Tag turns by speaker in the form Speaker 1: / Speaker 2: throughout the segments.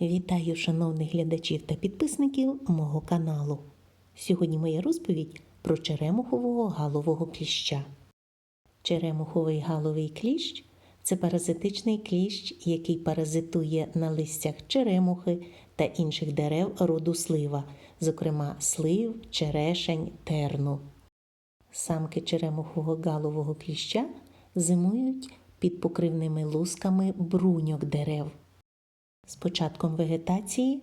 Speaker 1: Вітаю шановних глядачів та підписників мого каналу. Сьогодні моя розповідь про черемухового галового кліща. Черемуховий галовий кліщ це паразитичний кліщ, який паразитує на листях черемухи та інших дерев роду слива, зокрема слив, черешень, терну. Самки черемухового галового кліща зимують під покривними лусками бруньок дерев. З початком вегетації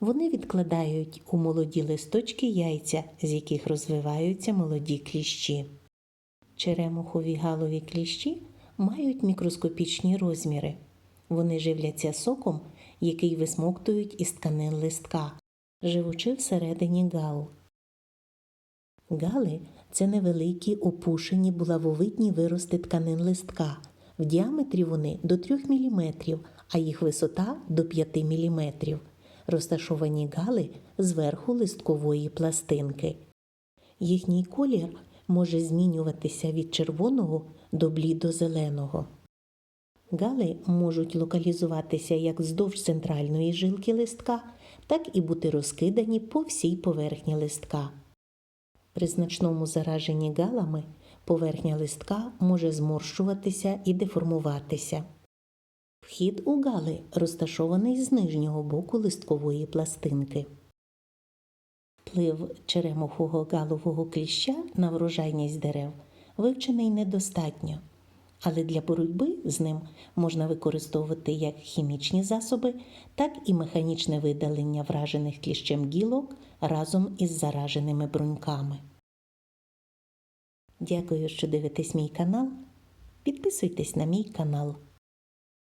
Speaker 1: вони відкладають у молоді листочки яйця, з яких розвиваються молоді кліщі. Черемухові галові кліщі мають мікроскопічні розміри. Вони живляться соком, який висмоктують із тканин листка, живучи всередині гал. Гали це невеликі опушені булавовидні вирости тканин листка. В діаметрі вони до 3 мм, а їх висота до 5 мм. Розташовані гали зверху листкової пластинки. Їхній колір може змінюватися від червоного до блідо-зеленого. Гали можуть локалізуватися як вздовж центральної жилки листка, так і бути розкидані по всій поверхні листка. При значному зараженні галами поверхня листка може зморщуватися і деформуватися. Вхід у гали розташований з нижнього боку листкової пластинки. Вплив черемухого галового кліща на врожайність дерев вивчений недостатньо, але для боротьби з ним можна використовувати як хімічні засоби, так і механічне видалення вражених кліщем гілок разом із зараженими бруньками. Дякую, що дивитесь мій канал. Підписуйтесь на мій канал.